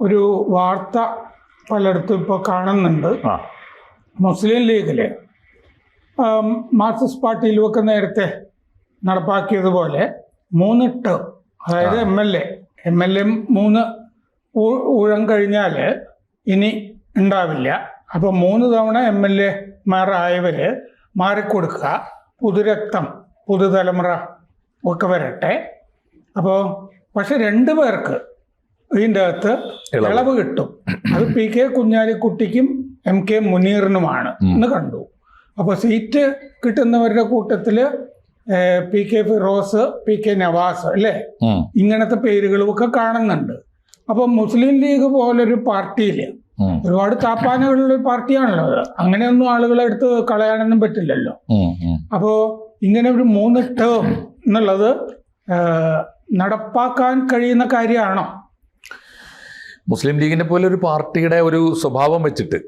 ഒരു വാർത്ത പലയിടത്തും ഇപ്പോൾ കാണുന്നുണ്ട്. മുസ്ലിം ലീഗിൽ മാർക്സിസ്റ്റ് പാർട്ടിയിലുമൊക്കെ നേരത്തെ നടപ്പാക്കിയതുപോലെ മൂന്ന് ടേം അതായത് M L A M L A മൂന്ന് ഊഴം കഴിഞ്ഞാൽ ഇനി ഉണ്ടാവില്ല. അപ്പോൾ മൂന്ന് തവണ എം എൽ എ എമാരായവർ മാറിക്കൊടുക്കുക. പുതുരക്തം പുതുതലമുറ ഒക്കെ വരട്ടെ. അപ്പോൾ പക്ഷെ രണ്ട് പേർക്ക് ഇതിന്റെ അകത്ത് ഇളവ്. കിട്ടും. അത് പി കെ കുഞ്ഞാലിക്കുട്ടിക്കും എം കെ മുനീറിനുമാണ് എന്ന് കണ്ടു. അപ്പോൾ സീറ്റ് കിട്ടുന്നവരുടെ കൂട്ടത്തിൽ P K Firos P K Navas അല്ലേ? ഇങ്ങനത്തെ പേരുകളും ഒക്കെ കാണുന്നുണ്ട്. അപ്പൊ മുസ്ലിം ലീഗ് പോലൊരു പാർട്ടിയിൽ ഒരുപാട് താപ്പാനുകളുള്ള പാർട്ടിയാണല്ലോ അത്. അങ്ങനെയൊന്നും ആളുകളെ എടുത്ത് കളയാനൊന്നും പറ്റില്ലല്ലോ. അപ്പോൾ ഇങ്ങനെ ഒരു മൂന്ന് ടേം എന്നുള്ളത് നടപ്പാക്കാൻ കഴിയുന്ന കാര്യമാണോ? മുസ്ലിം ലീഗിനെ പോലെ ഒരു പാർട്ടിയുടെ ഒരു സ്വഭാവം വെച്ചിട്ട്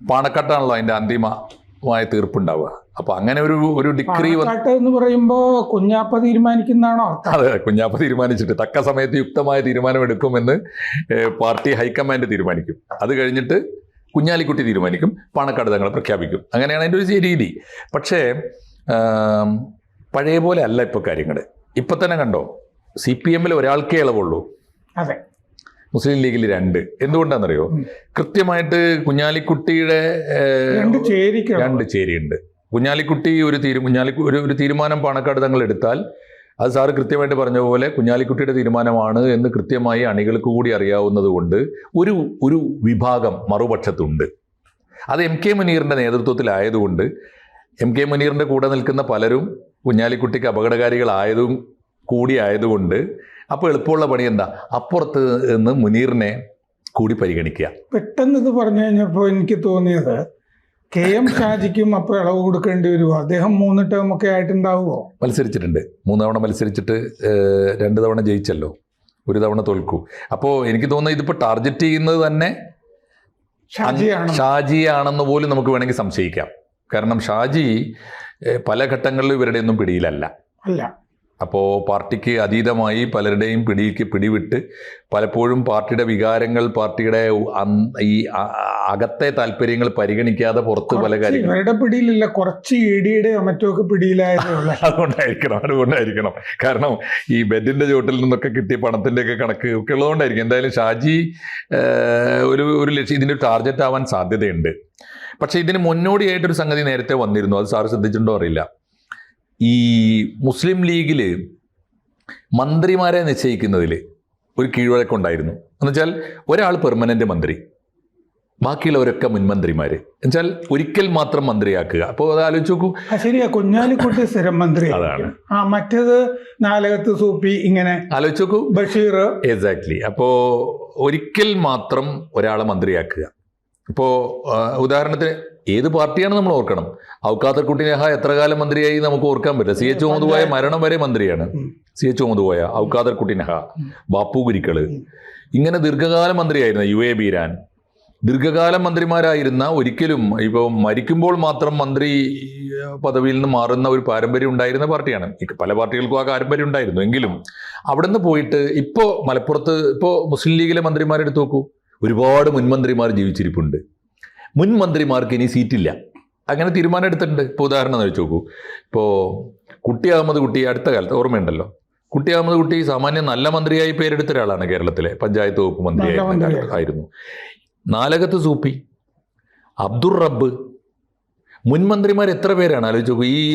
പാണക്കാട്ടാണല്ലോ അതിന്റെ അന്തിമമായ തീർപ്പുണ്ടാവുക. അപ്പൊ അങ്ങനെ ഒരു ഒരു ഡിഗ്രി എന്ന് പറയുമ്പോ കുഞ്ഞാപ്പ തീരുമാനിക്കുന്നതാണോ അതെ കുഞ്ഞാപ്പ തീരുമാനിച്ചിട്ട് തക്ക സമയത്ത് യുക്തമായ തീരുമാനം എടുക്കുമെന്ന് പാർട്ടി ഹൈക്കമാൻഡ് തീരുമാനിക്കും. അത് കഴിഞ്ഞിട്ട് കുഞ്ഞാലിക്കുട്ടി തീരുമാനിക്കും പാണക്കാട് തങ്ങളെ പ്രഖ്യാപിക്കും. അങ്ങനെയാണ് അതിന്റെ ഒരു രീതി. പക്ഷേ പഴയ പോലെ അല്ല ഇപ്പോൾ കാര്യങ്ങൾ ഇപ്പം തന്നെ കണ്ടോ സി പി എമ്മിൽ ഒരാൾക്കേ ഇളവുള്ളൂ. അതെ. മുസ്ലിം ലീഗിൽ രണ്ട്. എന്തുകൊണ്ടാണെന്നറിയോ. കൃത്യമായിട്ട് കുഞ്ഞാലിക്കുട്ടിയുടെ രണ്ട് ചേരി രണ്ട് ചേരിയുണ്ട്. കുഞ്ഞാലിക്കുട്ടി ഒരു തീരു കുഞ്ഞാലി ഒരു ഒരു തീരുമാനം പാണക്കാട് തങ്ങൾ എടുത്താൽ അത് സാറ് കൃത്യമായിട്ട് പറഞ്ഞ പോലെ കുഞ്ഞാലിക്കുട്ടിയുടെ തീരുമാനമാണ് എന്ന് കൃത്യമായി അണികൾക്ക് കൂടി അറിയാവുന്നത് കൊണ്ട് ഒരു ഒരു വിഭാഗം മറുപക്ഷത്തുണ്ട്. അത് എം കെ മുനീറിന്റെ നേതൃത്വത്തിലായതുകൊണ്ട് എം കെ മുനീറിന്റെ കൂടെ നിൽക്കുന്ന പലരും കുഞ്ഞാലിക്കുട്ടിക്ക് അപകടകാരികളായതും കൂടി ആയതുകൊണ്ട് അപ്പോൾ എളുപ്പമുള്ള പണി എന്താ? അപ്പുറത്ത് നിന്ന് മുനീറിനെ കൂടി പരിഗണിക്കുക. പെട്ടെന്ന് ഇത് പറഞ്ഞു കഴിഞ്ഞപ്പോൾ എനിക്ക് തോന്നിയത് കെ എം ഷാജിക്കും അപ്പോൾ ഇളവ് കൊടുക്കേണ്ടി വരുമോ? അദ്ദേഹം മൂന്ന് ടേം ഒക്കെ ആയിട്ടുണ്ടാവുമോ? മത്സരിച്ചിട്ടുണ്ട്. മൂന്ന് തവണ മത്സരിച്ചിട്ട് രണ്ട് തവണ ജയിച്ചല്ലോ. ഒരു തവണ തോൽക്കൂ. അപ്പോൾ എനിക്ക് തോന്നുന്നത് ഇതിപ്പോൾ ടാർഗറ്റ് ചെയ്യുന്നത് തന്നെ ഷാജിയാണ്. ഷാജിയാണെന്ന് പോലും നമുക്ക് വേണമെങ്കിൽ സംശയിക്കാം. കാരണം ഷാജി പല ഘട്ടങ്ങളിലും ഇവരുടെ ഒന്നും പിടിയിലല്ല. അല്ല. അപ്പോൾ പാർട്ടിക്ക് അതീതമായി പലരുടെയും പിടിക്ക് പിടിവിട്ട് പലപ്പോഴും പാർട്ടിയുടെ വികാരങ്ങൾ പാർട്ടിയുടെ ഈ അകത്തെ താല്പര്യങ്ങൾ പരിഗണിക്കാതെ പുറത്ത് പല കാര്യങ്ങൾ. ഇവരുടെ പിടിയിലില്ല കുറച്ച് ഏടിയുടെ മറ്റൊക്കെ പിടിയിലായതേ ഉള്ളൂ. അതുകൊണ്ടായിരിക്കണം അതുകൊണ്ടായിരിക്കണം. കാരണം ഈ ബെഡിന്റെ ചോട്ടിൽ നിന്നൊക്കെ കിട്ടിയ പണത്തിന്റെയൊക്കെ കണക്ക് ഒക്കെ ഉള്ളതുകൊണ്ടായിരിക്കും. എന്തായാലും ഷാജി ഒരു ഒരു ലക്ഷ്യം ഇതിന്റെ ടാർഗറ്റ് ആവാൻ സാധ്യതയുണ്ട്. പക്ഷെ ഇതിന് മുന്നോടിയായിട്ടൊരു സംഗതി നേരത്തെ വന്നിരുന്നു. അത് സാർ ശ്രദ്ധിച്ചിട്ടുണ്ടോ അറിയില്ല. ഈ മുസ്ലിം ലീഗിൽ മന്ത്രിമാരെ നിശ്ചയിക്കുന്നതിൽ ഒരു കീഴ്വഴക്കമുണ്ടായിരുന്നു എന്നുവെച്ചാൽ ഒരാൾ പെർമനന്റ് മന്ത്രി ബാക്കിയുള്ളവരൊക്കെ മുൻമന്ത്രിമാര് എന്നുവെച്ചാൽ ഒരിക്കൽ മാത്രം മന്ത്രിയാക്കുക. അപ്പോൾ അത് ആലോചിച്ച് നോക്കൂ. ശരിയാ. കുഞ്ഞാലിക്കുട്ടി സ്ഥിരം മന്ത്രി. അതാണ്. ആ മറ്റേത് നാലകത്ത് സൂപ്പി ഇങ്ങനെ ആലോചിച്ച് നോക്കൂ. ബഷീർ. എക്സാക്ട്ലി അപ്പോൾ ഒരിക്കൽ മാത്രം ഒരാളെ മന്ത്രിയാക്കുക. ഇപ്പോൾ ഉദാഹരണത്തിന് ഏത് പാർട്ടിയാണ് നമ്മൾ ഓർക്കണം? ഔക്കാത്തർ കുട്ടി നെഹ എത്ര കാലം മന്ത്രിയായി നമുക്ക് ഓർക്കാൻ പറ്റില്ല. സി. എച്ച്. മുഹമ്മദ് പോയ മരണം വരെ മന്ത്രിയാണ്. സി. എച്ച്. മുഹമ്മദ് പോയ ഔക്കാദർ കുട്ടി നെഹ ബാപ്പു ഗുരിക്കൾ. ഇങ്ങനെ ദീർഘകാല മന്ത്രിയായിരുന്ന യു എ ബീരാൻ ദീർഘകാല മന്ത്രിമാരായിരുന്ന ഒരിക്കലും ഇപ്പോൾ മരിക്കുമ്പോൾ മാത്രം മന്ത്രി പദവിയിൽ നിന്ന് മാറുന്ന ഒരു പാരമ്പര്യം ഉണ്ടായിരുന്ന പാർട്ടിയാണ്. പല പാർട്ടികൾക്കും ആ പാരമ്പര്യം ഉണ്ടായിരുന്നു. എങ്കിലും അവിടെ നിന്ന് പോയിട്ട് ഇപ്പോൾ മലപ്പുറത്ത് ഇപ്പോൾ മുസ്ലിം ലീഗിലെ മന്ത്രിമാരെടുത്ത് നോക്കൂ. ഒരുപാട് മുൻമന്ത്രിമാർ ജീവിച്ചിരിപ്പുണ്ട്. മുൻമന്ത്രിമാർക്ക് ഇനി സീറ്റില്ല. അങ്ങനെ തീരുമാനം എടുത്തിട്ടുണ്ട്. ഇപ്പോൾ ഉദാഹരണം വെച്ച് നോക്കൂ. ഇപ്പോൾ കുട്ടി അഹമ്മദ് കുട്ടി അടുത്ത കാലത്ത് ഓർമ്മയുണ്ടല്ലോ? കുട്ടി അഹമ്മദ് കുട്ടി സാമാന്യം നല്ല മന്ത്രിയായി പേരെടുത്ത ഒരാളാണ് കേരളത്തിലെ പഞ്ചായത്ത് വകുപ്പ് മന്ത്രി മന്ത്രിയായിരുന്ന മന്ത്രിയായിരുന്നു. കാലത്ത് ആയിരുന്നു. നാലകത്ത് സൂപ്പി അബ്ദുർ റബ്ബ്. മുൻമന്ത്രിമാർ എത്ര പേരാണ്? ആലോചിച്ച് നോക്കൂ. ഈ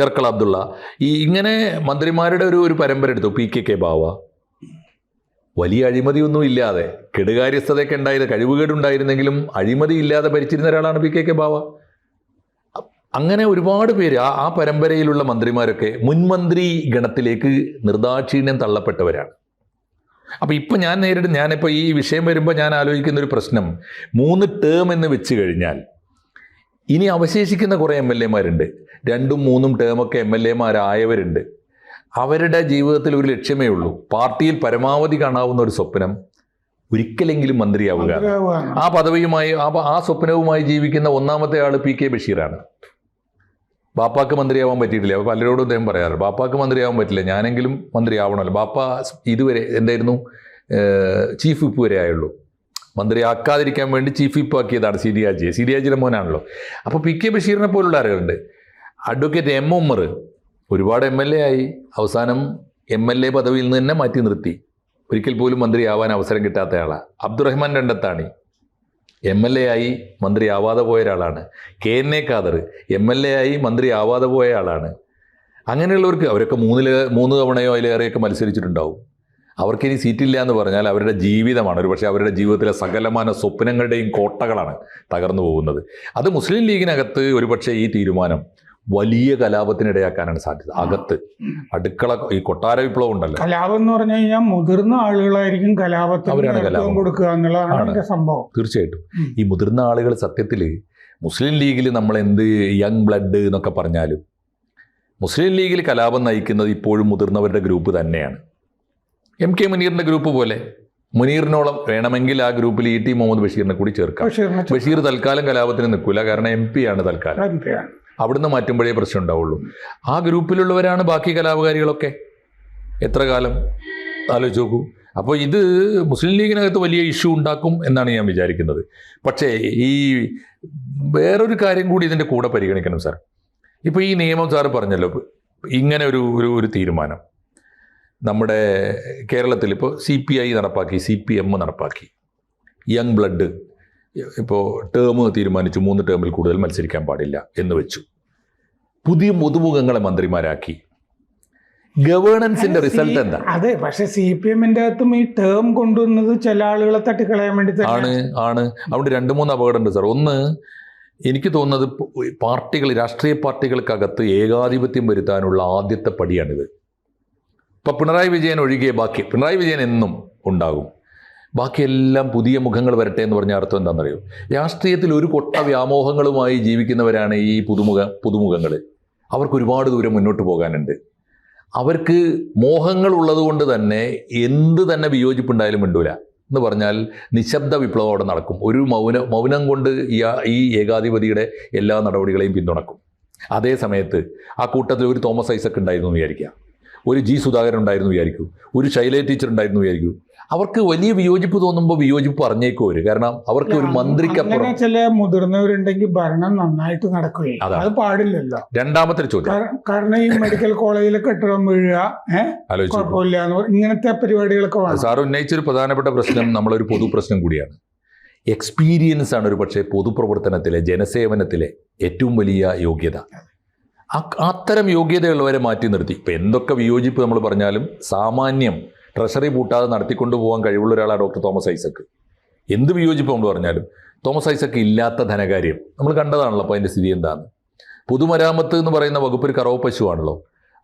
ചെർക്കള അബ്ദുള്ള. ഈ ഇങ്ങനെ മന്ത്രിമാരുടെ ഒരു ഒരു പരമ്പര എടുത്തു. പി കെ കെ ബാവ വലിയ അഴിമതിയൊന്നും ഇല്ലാതെ കെടുകാര്യസ്ഥതയൊക്കെ ഉണ്ടായത് കഴിവുകേടുണ്ടായിരുന്നെങ്കിലും അഴിമതി ഇല്ലാതെ ഭരിച്ചിരുന്ന ഒരാളാണ് പി കെ കെ ബാവ. അങ്ങനെ ഒരുപാട് പേര് ആ ആ പരമ്പരയിലുള്ള മന്ത്രിമാരൊക്കെ മുൻമന്ത്രി ഗണത്തിലേക്ക് നിർദാക്ഷിണ്യം തള്ളപ്പെട്ടവരാണ്. അപ്പോൾ ഇപ്പം ഞാൻ നേരിട്ട് ഞാനിപ്പോൾ ഈ വിഷയം വരുമ്പോൾ ഞാൻ ആലോചിക്കുന്ന ഒരു പ്രശ്നം മൂന്ന് ടേം എന്ന് വെച്ച് കഴിഞ്ഞാൽ ഇനി അവശേഷിക്കുന്ന കുറേ എം എൽ എമാരുണ്ട് രണ്ടും മൂന്നും ടേമൊക്കെ എം എൽ എമാരായവരുണ്ട് അവരുടെ ജീവിതത്തിൽ ഒരു ലക്ഷ്യമേ ഉള്ളൂ. പാർട്ടിയിൽ പരമാവധി കാണാവുന്ന ഒരു സ്വപ്നം ഒരിക്കലെങ്കിലും മന്ത്രിയാവുക. ആ പദവിയുമായി ആ സ്വപ്നവുമായി ജീവിക്കുന്ന ഒന്നാമത്തെ ആൾ പി കെ ബഷീറാണ്. ബാപ്പാക്ക് മന്ത്രിയാവാൻ പറ്റിയിട്ടില്ല. അപ്പോൾ പലരോടും അദ്ദേഹം പറയാറ് ബാപ്പാക്ക് മന്ത്രിയാവാൻ പറ്റില്ല. ഞാനെങ്കിലും മന്ത്രിയാവണമല്ലോ. ബാപ്പ ഇതുവരെ എന്തായിരുന്നു? ചീഫ് വിപ്പ് വരെ ആയുള്ളൂ. മന്ത്രി ആക്കാതിരിക്കാൻ വേണ്ടി ചീഫ് വിപ്പ് ആക്കിയതാണ് സിരിയാജിയെ സിരിയാജിയുടെ മോനാണല്ലോ. അപ്പോൾ പി കെ ബഷീറിനെ പോലുള്ള ആളുകളുണ്ട്. അഡ്വക്കേറ്റ് എം ഉമ്മർ ഒരുപാട് എം എൽ എ ആയി അവസാനം എം എൽ എ പദവിയിൽ നിന്ന് തന്നെ മാറ്റി നിർത്തി. ഒരിക്കൽ പോലും മന്ത്രിയാവാൻ അവസരം കിട്ടാത്ത ആളാണ് Abdurahman Randathani. M L A ആയി മന്ത്രിയാവാതെ പോയ ഒരാളാണ്. K N A Khader M L A ആയി മന്ത്രിയാവാതെ പോയ ആളാണ്. അങ്ങനെയുള്ളവർക്ക് അവരൊക്കെ മൂന്നിൽ മൂന്ന് തവണയോ അതിലേറെയൊക്കെ മത്സരിച്ചിട്ടുണ്ടാവും. അവർക്കിനി സീറ്റില്ല എന്ന് പറഞ്ഞാൽ അവരുടെ ജീവിതമാണ്. ഒരു പക്ഷേ അവരുടെ ജീവിതത്തിലെ സകലമാന സ്വപ്നങ്ങളുടെയും കോട്ടകളാണ് തകർന്നു പോകുന്നത്. അത് മുസ്ലിം ലീഗിനകത്ത് ഒരുപക്ഷെ ഈ തീരുമാനം വലിയ കലാപത്തിനിടയാക്കാനാണ് സാധ്യത. അകത്ത്. അടുക്കള ഈ കൊട്ടാര വിപ്ലവം ഉണ്ടല്ലോ. കലാപം എന്ന് പറഞ്ഞു കഴിഞ്ഞാൽ മുതിർന്ന ആളുകളായിരിക്കും കലാപത്തിന് അവരാണ് കലാപം. കൊടുക്കുക എന്നുള്ളതാണ് സംഭവം. തീർച്ചയായിട്ടും. ഈ മുതിർന്ന ആളുകൾ സത്യത്തിൽ മുസ്ലിം ലീഗിൽ നമ്മൾ എന്ത് യങ് ബ്ലഡ് എന്നൊക്കെ പറഞ്ഞാലും മുസ്ലിം ലീഗിൽ കലാപം നയിക്കുന്നത് ഇപ്പോഴും മുതിർന്നവരുടെ ഗ്രൂപ്പ് തന്നെയാണ്. എം കെ മുനീറിന്റെ ഗ്രൂപ്പ് പോലെ മുനീറിനോളം വേണമെങ്കിൽ ആ ഗ്രൂപ്പിൽ ഇ ടി മുഹമ്മദ് ബഷീറിനെ കൂടി ചേർക്കാം. ബഷീർ തൽക്കാലം കലാപത്തിന് നിൽക്കില്ല കാരണം എം പി ആണ് തൽക്കാലം. അവിടുന്ന് മാറ്റുമ്പോഴേ പ്രശ്നം ഉണ്ടാവുള്ളൂ. ആ ഗ്രൂപ്പിലുള്ളവരാണ് ബാക്കി കലാപകാരികളൊക്കെ. എത്ര കാലം? ആലോചിച്ച് നോക്കൂ. അപ്പോൾ ഇത് മുസ്ലിം ലീഗിനകത്ത് വലിയ ഇഷ്യൂ ഉണ്ടാക്കും എന്നാണ് ഞാൻ വിചാരിക്കുന്നത്. പക്ഷേ ഈ വേറൊരു കാര്യം കൂടി ഇതിന്റെ കൂടെ പരിഗണിക്കണം സാർ. ഇപ്പോൾ ഈ നിയമം സാറ് പറഞ്ഞല്ലോ ഇങ്ങനെ ഒരു ഒരു ഒരു തീരുമാനം. നമ്മുടെ കേരളത്തിൽ ഇപ്പോൾ സി പി ഐ നടപ്പാക്കി സി പി എം നടപ്പാക്കി. യങ് ബ്ലഡ് ഇപ്പോൾ ടേം തീരുമാനിച്ചു മൂന്ന് ടേമിൽ കൂടുതൽ മത്സരിക്കാൻ പാടില്ല എന്ന് വെച്ചു. പുതിയ മുതുമുഖങ്ങളെ മന്ത്രിമാരാക്കി. ഗവേണൻസിന്റെ റിസൾട്ട് എന്താ? അതെ പക്ഷെ സി പി എമ്മിന്റെ അകത്തും ഈ ടേം കൊണ്ടുവന്നത് ചില ആളുകളെ തട്ടിക്കളയാൻ വേണ്ടി ആണ് ആണ്. അവിടെ രണ്ട് മൂന്ന് അപകടമുണ്ട് സാർ ഒന്ന് എനിക്ക് തോന്നുന്നത് പാർട്ടികൾ രാഷ്ട്രീയ പാർട്ടികൾക്കകത്ത് ഏകാധിപത്യം വരുത്താനുള്ള ആദ്യത്തെ പടിയാണിത്. ഇപ്പം പിണറായി വിജയൻ ഒഴികെ ബാക്കി പിണറായി വിജയൻ എന്നും ഉണ്ടാകും. ബാക്കിയെല്ലാം പുതിയ മുഖങ്ങൾ വരട്ടെ എന്ന് പറഞ്ഞ അർത്ഥം എന്താണെന്നറിയോ? രാഷ്ട്രീയത്തിൽ ഒരു കൊട്ട വ്യാമോഹങ്ങളുമായി ജീവിക്കുന്നവരാണ് ഈ പുതുമുഖ പുതുമുഖങ്ങൾ അവർക്ക് ഒരുപാട് ദൂരം മുന്നോട്ട് പോകാനുണ്ട്. അവർക്ക് മോഹങ്ങൾ ഉള്ളതുകൊണ്ട് തന്നെ എന്ത് തന്നെ വിയോജിപ്പുണ്ടായാലും മിണ്ടൂല. എന്ന് പറഞ്ഞാൽ നിശബ്ദ വിപ്ലവം അവിടെ നടക്കും. ഒരു മൗന മൗനം കൊണ്ട് ഈ ഏകാധിപതിയുടെ എല്ലാ നടപടികളെയും പിന്തുണക്കും. അതേ സമയത്ത് ആ കൂട്ടത്തിൽ ഒരു തോമസ് ഐസക് ഉണ്ടായിരുന്നു എന്ന് വിചാരിക്കുക. ഒരു ജി സുധാകരൻ ഉണ്ടായിരുന്നു വിചാരിക്കൂ. ഒരു ശൈല ടീച്ചർ ഉണ്ടായിരുന്നു വിചാരിക്കൂ. അവർക്ക് വലിയ വിയോജിപ്പ് തോന്നുമ്പോൾ വിയോജിപ്പ് പറഞ്ഞേക്കും അവർ. കാരണം അവർക്ക് ഒരു മന്ത്രിക്കപ്പുറം ചില മുതിർന്നവരുണ്ടെങ്കിൽ ഭരണം നന്നായിട്ട് നടക്കുകയും. അത് പാടില്ലല്ലോ. രണ്ടാമത്തെ ചോദ്യം. കാരണം ഈ മെഡിക്കൽ കോളേജിലെ കെട്ടിടം വീഴുക കുഴപ്പമില്ല ഇങ്ങനത്തെ പരിപാടികളൊക്കെ സാർ സാർ ഉന്നയിച്ചൊരു പ്രധാനപ്പെട്ട പ്രശ്നം നമ്മളൊരു പൊതു പ്രശ്നം കൂടിയാണ്. എക്സ്പീരിയൻസ് ആണ് ഒരു പക്ഷേ പൊതുപ്രവർത്തനത്തിലെ ജനസേവനത്തിലെ ഏറ്റവും വലിയ യോഗ്യത. അത്തരം യോഗ്യതയുള്ളവരെ മാറ്റി നിർത്തി. ഇപ്പം എന്തൊക്കെ വിയോജിപ്പ് നമ്മൾ പറഞ്ഞാലും സാമാന്യം ട്രഷറി പൂട്ടാതെ നടത്തിക്കൊണ്ടു പോകാൻ കഴിവുള്ള ഒരാളാണ് ഡോക്ടർ തോമസ് ഐസക്ക്. എന്ത് വിയോജിപ്പ് നമ്മൾ പറഞ്ഞാലും തോമസ് ഐസക്ക് ഇല്ലാത്ത ധനകാര്യം നമ്മൾ കണ്ടതാണല്ലോ അപ്പോൾ അതിന്റെ സ്ഥിതി എന്താണ് പുതുമരാമത്ത് എന്ന് പറയുന്ന വകുപ്പ് ഒരു കറവ് പശുവാണല്ലോ.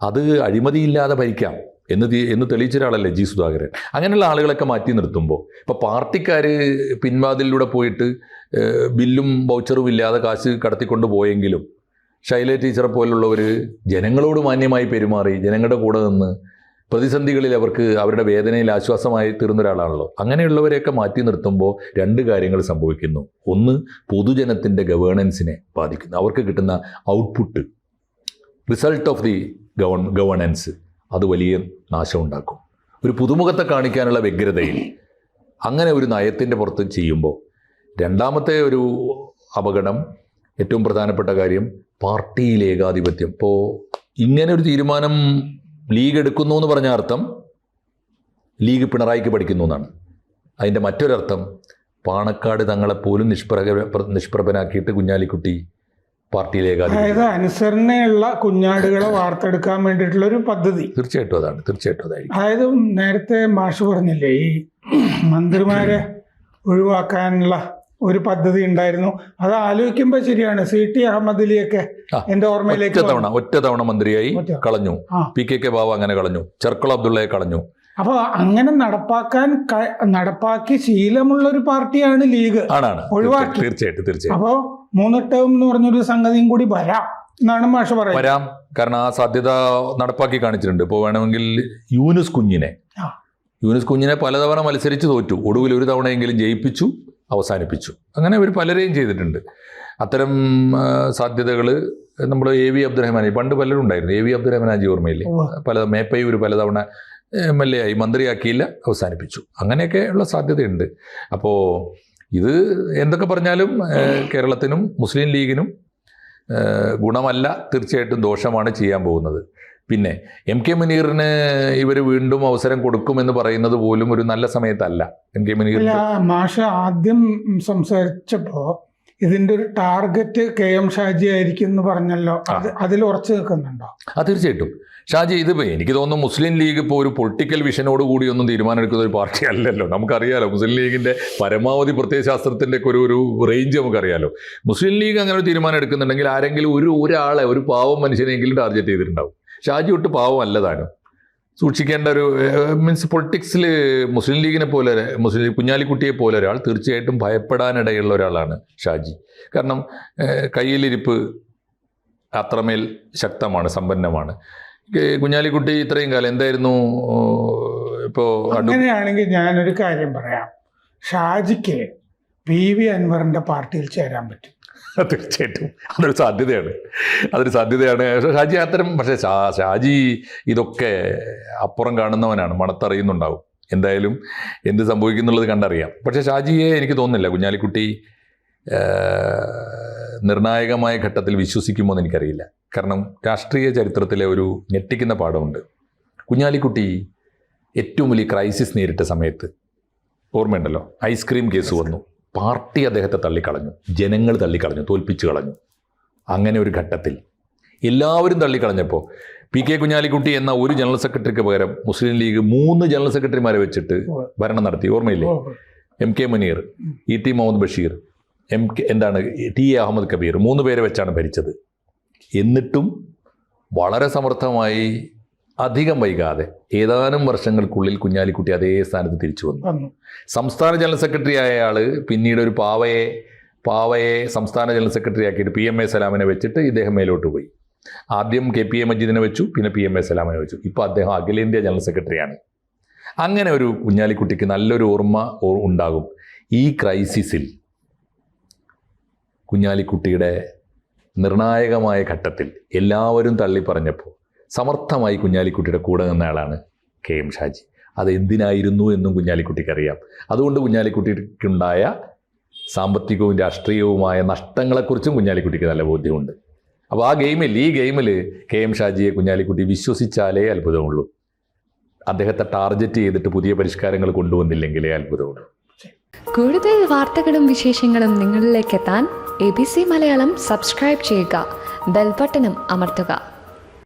അത് അഴിമതിയില്ലാതെ ഭരിക്കാം എന്ന് എന്ന് തെളിയിച്ച ഒരാളല്ലേ ജി സുധാകരൻ. അങ്ങനെയുള്ള ആളുകളൊക്കെ മാറ്റി നിർത്തുമ്പോൾ ഇപ്പോൾ പാർട്ടിക്കാർ പിൻവാതിലൂടെ പോയിട്ട് ബില്ലും വൗച്ചറും ഇല്ലാതെ കാശ് കടത്തിക്കൊണ്ട് പോയെങ്കിലും ശൈല ടീച്ചറെ പോലുള്ളവർ ജനങ്ങളോട് മാന്യമായി പെരുമാറി ജനങ്ങളുടെ കൂടെ നിന്ന് പ്രതിസന്ധികളിൽ അവർക്ക് അവരുടെ വേദനയിൽ ആശ്വാസമായി തീർന്ന ഒരാളാണല്ലോ. അങ്ങനെയുള്ളവരെയൊക്കെ മാറ്റി നിർത്തുമ്പോൾ രണ്ട് കാര്യങ്ങൾ സംഭവിക്കുന്നു. ഒന്ന് പൊതുജനത്തിന്റെ ഗവേണൻസിനെ ബാധിക്കുന്നു. അവർക്ക് കിട്ടുന്ന output result of the govern governance അത് വലിയ നാശം ഉണ്ടാക്കും ഒരു പുതുമുഖത്തെ കാണിക്കാനുള്ള വ്യഗ്രതയിൽ അങ്ങനെ ഒരു നയത്തിന്റെ പുറത്ത് ചെയ്യുമ്പോൾ രണ്ടാമത്തെ ഒരു അപകടം ഏറ്റവും പ്രധാനപ്പെട്ട കാര്യം പാർട്ടിയിൽ ഏകാധിപത്യം. ഇപ്പോൾ ഇങ്ങനെ ഒരു തീരുമാനം ലീഗ് എടുക്കുന്നു എന്ന് പറഞ്ഞ അർത്ഥം ലീഗ് പിണറായിക്ക് പഠിക്കുന്നു എന്നാണ്. അതിന്റെ മറ്റൊരർത്ഥം പാണക്കാട് തങ്ങളെപ്പോലും നിഷ്പ്രഭ നിഷ്പ്രഭനാക്കിയിട്ട് കുഞ്ഞാലിക്കുട്ടി പാർട്ടിയിലേക്ക് അതായത് അനുസരണയുള്ള കുഞ്ഞാടുകളെ വാർത്തെടുക്കാൻ വേണ്ടിയിട്ടുള്ള ഒരു പദ്ധതി. തീർച്ചയായിട്ടും അതാണ്. തീർച്ചയായിട്ടും അതായിരിക്കും. അതായത് നേരത്തെ മാഷ് പറഞ്ഞില്ലേ ഈ മന്ത്രിമാരെ ഒഴിവാക്കാനുള്ള ഒരു പദ്ധതി ഉണ്ടായിരുന്നു. അത് ആലോചിക്കുമ്പോൾ ശരിയാണ്. സി ടി അഹമ്മദ് അലിയൊക്കെ എന്റെ ഓർമ്മയിലേക്ക് തവണ ഒറ്റ തവണ മന്ത്രിയായി കളഞ്ഞു. പി കെ കെ ബാബ അങ്ങനെ കളഞ്ഞു. ചെർക്കുള അബ്ദുള്ളയെ കളഞ്ഞു. അപ്പൊ അങ്ങനെ നടപ്പാക്കാൻ നടപ്പാക്കി ശീലമുള്ള ഒരു പാർട്ടിയാണ് ലീഗ്. ഒഴിവാക്കി. തീർച്ചയായിട്ടും തീർച്ചയായിട്ടും. അപ്പോ മൂന്ന് ടേം എന്ന് പറഞ്ഞൊരു സംഗതിയും കൂടി വരാം എന്നാണ് മാഷ പറയുന്നത്. വരാം. കാരണം ആ സാധ്യത നടപ്പാക്കി കാണിച്ചിട്ടുണ്ട്. ഇപ്പോൾ വേണമെങ്കിൽ യൂനുസ് കുഞ്ഞിനെ. യൂനുസ് കുഞ്ഞിനെ പലതവണ മത്സരിച്ച് തോറ്റു. ഒടുവിൽ ഒരു തവണയെങ്കിലും ജയിപ്പിച്ചു. അവസാനിപ്പിച്ചു. അങ്ങനെ അവർ പലരെയും ചെയ്തിട്ടുണ്ട്. അത്തരം സാധ്യതകൾ നമ്മൾ എ വി അബ്ദുറഹ്മാനി പണ്ട് പലരും ഉണ്ടായിരുന്നു. എ വി അബ്ദുറഹ്മാൻ ആജി ഓർമ്മയില്ലേ പല പല മേപ്പയൂർ പലതവണ എം എൽ എ ആയി മന്ത്രിയാക്കിയില്ല അവസാനിപ്പിച്ചു. അങ്ങനെയൊക്കെ ഉള്ള സാധ്യതയുണ്ട്. അപ്പോൾ ഇത് എന്തൊക്കെ പറഞ്ഞാലും കേരളത്തിനും മുസ്ലിം ലീഗിനും ഗുണമല്ല തീർച്ചയായിട്ടും ദോഷമാണ് ചെയ്യാൻ പോകുന്നത്. പിന്നെ എം കെ മുനീറിന് ഇവർ വീണ്ടും അവസരം കൊടുക്കുമെന്ന് പറയുന്നത് പോലും ഒരു നല്ല സമയത്തല്ല. എം കെ മുനീർ മാഷ ആദ്യം സംസാരിച്ചപ്പോ ഇതിന്റെ ഒരു ടാർഗറ്റ് കെ എം ഷാജി ആയിരിക്കും എന്ന് പറഞ്ഞല്ലോ. അത് അതിൽ ഉറച്ചു നിൽക്കുന്നുണ്ടോ? ആ തീർച്ചയായിട്ടും. ഷാജി ഇത് എനിക്ക് തോന്നുന്നു മുസ്ലിം ലീഗ് ഇപ്പോൾ ഒരു പൊളിറ്റിക്കൽ വിഷനോട് കൂടി ഒന്നും തീരുമാനമെടുക്കുന്ന ഒരു പാർട്ടി അല്ലല്ലോ. നമുക്കറിയാലോ മുസ്ലിം ലീഗിന്റെ പരമാവധി പ്രത്യയശാസ്ത്രത്തിന്റെ ഒക്കെ ഒരു ഒരു റേഞ്ച് നമുക്കറിയാലോ. മുസ്ലിം ലീഗ് അങ്ങനെ ഒരു തീരുമാനം എടുക്കുന്നുണ്ടെങ്കിൽ ആരെങ്കിലും ഒരു ഒരാളെ ഒരു പാവം മനുഷ്യനെങ്കിലും ടാർഗറ്റ് ചെയ്തിട്ടുണ്ടാവും. ഷാജി ഒട്ട് പാവം അല്ലതാനും സൂക്ഷിക്കേണ്ട ഒരു മീൻസ് പൊളിറ്റിക്സിൽ മുസ്ലിം ലീഗിനെ പോലെ മുസ്ലിം ലീഗ് കുഞ്ഞാലിക്കുട്ടിയെ പോലെ ഒരാൾ തീർച്ചയായിട്ടും ഭയപ്പെടാനിടയുള്ള ഒരാളാണ് ഷാജി. കാരണം കയ്യിലിരിപ്പ് അത്രമേൽ ശക്തമാണ് സമ്പന്നമാണ്. കുഞ്ഞാലിക്കുട്ടി ഇത്രയും കാലം എന്തായിരുന്നു? ഇപ്പോൾ അങ്ങനെയാണെങ്കിൽ ഞാനൊരു കാര്യം പറയാം. ഷാജിക്ക് പി വി അൻവറിന്റെ പാർട്ടിയിൽ ചേരാൻ പറ്റും. തീർച്ചയായിട്ടും. അതൊരു സാധ്യതയാണ്. അതൊരു സാധ്യതയാണ്. പക്ഷേ ഷാജി അത്തരം പക്ഷേ ഷാ- ഷാജി ഇതൊക്കെ അപ്പുറം കാണുന്നവനാണ്. മണത്തറിയുന്നുണ്ടാവും. എന്തായാലും എന്ത് സംഭവിക്കുന്നുള്ളത് കണ്ടറിയാം. പക്ഷേ ഷാജിയെ എനിക്ക് തോന്നുന്നില്ല. കുഞ്ഞാലിക്കുട്ടി നിർണായകമായ ഘട്ടത്തിൽ വിശ്വസിക്കുമോ എന്ന് എനിക്കറിയില്ല. കാരണം രാഷ്ട്രീയ ചരിത്രത്തിലെ ഒരു ഞെട്ടിക്കുന്ന പാഠമുണ്ട്. കുഞ്ഞാലിക്കുട്ടി ഏറ്റവും വലിയ ക്രൈസിസ് നേരിട്ട സമയത്ത്. ഓർമ്മയുണ്ടല്ലോ? ഐസ്ക്രീം കേസ് വന്നു. പാർട്ടി അദ്ദേഹത്തെ തള്ളിക്കളഞ്ഞു. ജനങ്ങൾ തള്ളിക്കളഞ്ഞു. തോൽപ്പിച്ചു കളഞ്ഞു. അങ്ങനെ ഒരു ഘട്ടത്തിൽ എല്ലാവരും തള്ളിക്കളഞ്ഞപ്പോൾ പി കെ കുഞ്ഞാലിക്കുട്ടി എന്ന ഒരു ജനറൽ സെക്രട്ടറിക്ക് പകരം മുസ്ലിം ലീഗ് മൂന്ന് ജനറൽ സെക്രട്ടറിമാരെ വെച്ചിട്ട് ഭരണം നടത്തി. ഓർമ്മയില്ലേ? M K Muneer E T Muhammad Basheer M K എന്താണ് ടി എ അഹമ്മദ് കബീർ മൂന്ന് പേരെ വെച്ചാണ് ഭരിച്ചത്. എന്നിട്ടും വളരെ സമർത്ഥമായി അധികം വൈകാതെ ഏതാനും വർഷങ്ങൾക്കുള്ളിൽ കുഞ്ഞാലിക്കുട്ടി അതേ സ്ഥാനത്ത് തിരിച്ചു വന്നു. സംസ്ഥാന ജനറൽ സെക്രട്ടറി ആയ ആൾ പിന്നീട് ഒരു പാവയെ പാവയെ സംസ്ഥാന ജനറൽ സെക്രട്ടറി ആക്കിയിട്ട് പി എം എ സലാമിനെ വെച്ചിട്ട് ഇദ്ദേഹം മേലോട്ട് പോയി. ആദ്യം കെ പി എ മജീദിനെ വെച്ചു പിന്നെ പി എം എ സലാമിനെ വെച്ചു. ഇപ്പോൾ അദ്ദേഹം അഖിലേന്ത്യാ ജനറൽ സെക്രട്ടറിയാണ്. അങ്ങനെ ഒരു കുഞ്ഞാലിക്കുട്ടിക്ക് നല്ലൊരു ഓർമ്മ ഉണ്ടാകും. ഈ ക്രൈസിസിൽ കുഞ്ഞാലിക്കുട്ടിയുടെ നിർണായകമായ ഘട്ടത്തിൽ എല്ലാവരും തള്ളി പറഞ്ഞപ്പോൾ സമർത്ഥമായി കുഞ്ഞാലിക്കുട്ടിയുടെ കൂടെ നിന്നയാളാണ് കെ എം ഷാജി. അത് എന്തിനായിരുന്നു എന്നും കുഞ്ഞാലിക്കുട്ടിക്ക് അറിയാം. അതുകൊണ്ട് കുഞ്ഞാലിക്കുട്ടിക്കുണ്ടായ സാമ്പത്തികവും രാഷ്ട്രീയവുമായ നഷ്ടങ്ങളെക്കുറിച്ചും കുഞ്ഞാലിക്കുട്ടിക്ക് നല്ല ബോധ്യമുണ്ട്. അപ്പോൾ ആ ഗെയിമിൽ ഈ ഗെയിമിൽ കെ എം ഷാജിയെ കുഞ്ഞാലിക്കുട്ടി വിശ്വസിച്ചാലേ അത്ഭുതമുള്ളൂ. അദ്ദേഹത്തെ ടാർഗറ്റ് ചെയ്തിട്ട് പുതിയ പരിഷ്കാരങ്ങൾ കൊണ്ടുവന്നില്ലെങ്കിലേ അത്ഭുതമുള്ളൂ. കൂടുതൽ വാർത്തകളും വിശേഷങ്ങളും നിങ്ങളിലേക്ക് എത്താൻ A B C Malayalam subscribe ചെയ്യുക. ബെൽബട്ടനും അമർത്തുക.